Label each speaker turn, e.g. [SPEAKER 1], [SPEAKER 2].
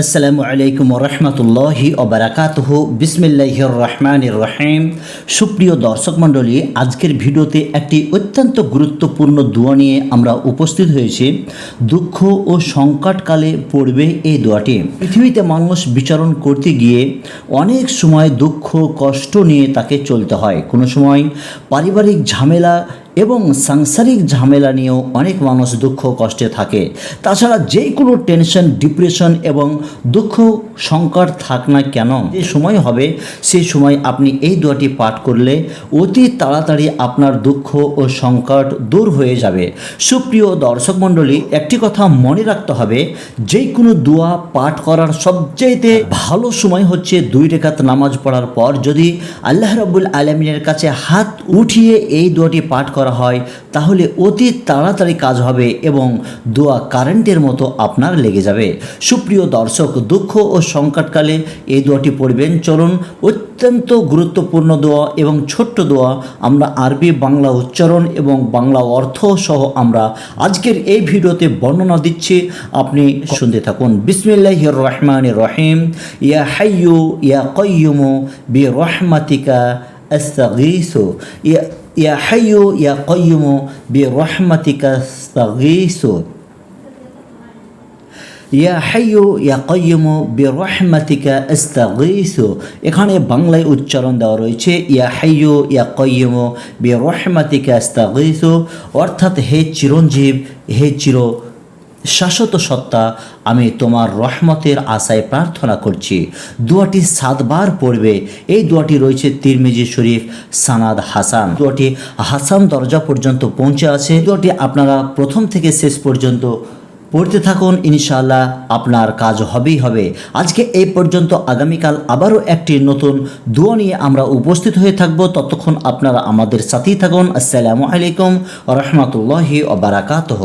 [SPEAKER 1] আসসালামু আলাইকুম রহমতুল্লাহি অবরাকাতহ বিসমিল্লাহির রহমানির রহিম। সুপ্রিয় দর্শক মণ্ডলী, আজকের ভিডিওতে একটি অত্যন্ত গুরুত্বপূর্ণ দোয়া নিয়ে আমরা উপস্থিত হয়েছি। দুঃখ ও সংকটকালে পড়বে এই দোয়াটি। পৃথিবীতে মানুষ বিচারণ করতে গিয়ে অনেক সময় দুঃখ, কষ্ট নিয়ে তাকে চলতে হয়। কোনো সময় পারিবারিক ঝামেলা এবং সাংসারিক ঝামেলা নিয়েও অনেক মানুষ দুঃখ কষ্টে থাকে। তাছাড়া যে কোনো টেনশন ডিপ্রেশন এবং দুঃখ, সংকট থাক না কেন, যে সময় হবে সেই সময় আপনি এই দোয়াটি পাঠ করলে অতি তাড়াতাড়ি আপনার দুঃখ ও সংকট দূর হয়ে যাবে। সুপ্রিয় দর্শক মণ্ডলী, একটি কথা মনে রাখতে হবে যে কোনো দোয়া পাঠ করার সবচাইতে ভালো সময় হচ্ছে দুই রেখাত নামাজ পড়ার পর। যদি আল্লাহ রব্বুল আলমিনের কাছে হাত উঠিয়ে এই দোয়াটি পাঠ করা হয়, তাহলে অতি তাড়াতাড়ি কাজ হবে এবং দোয়া কারেন্টের মতো আপনার লেগে যাবে। সুপ্রিয় দর্শক, দুঃখ ও সংকটকালে এই দোয়াটি পড়বেন। চলুন, অত্যন্ত গুরুত্বপূর্ণ দোয়া এবং ছোট্ট দোয়া আমরা আরবি, বাংলা উচ্চারণ এবং বাংলা অর্থ সহ আমরা আজকের এই ভিডিওতে বর্ণনা দিচ্ছি। আপনি শুনতে থাকুন। বিসমিল্লাহির রহমান রহিম। ইয়া হাইয়ু, ইয়া কয়ুমু বি রহমাতিকা আস্তাগীসু। ইয়া ইয়া হাইয়ু ইয়া কয়ুমু বি রহমাতিকা আস্তাগীসু ইয়া হাইয়ু ইয়া কয়ুমু বি রহমাতিকা আস্তাগীসু এখানে বাংলায় উচ্চারণ দেওয়া রয়েছে, ইয়া হাইয়ু ইয়া কয়ুমু বি রহমাতিকা আস্তাগীসু অর্থাৎ হে চিরঞ্জীব, হে চির শাশ্বত সত্তা, আমি তোমার রহমতের আশায় প্রার্থনা করছি। দোয়াটি সাতবার পড়বে। এই দোয়াটি রয়েছে তিরমিজি শরীফ সানাদ হাসান। দোয়াটি হাসান দরজা পর্যন্ত পৌঁছে আছে। দোয়াটি আপনারা প্রথম থেকে শেষ পর্যন্ত পড়তে থাকুন। ইনশাআল্লাহ আপনার কাজ হবেই হবে। আজকে এই পর্যন্ত আগামীকাল আবারও একটি নতুন দোয়া নিয়ে আমরা উপস্থিত হয়ে থাকব। ততক্ষণ আপনারা আমাদের সাথেই থাকুন। আসসালামু আলাইকুম রহমতুল্লাহি ওবারাকাতহ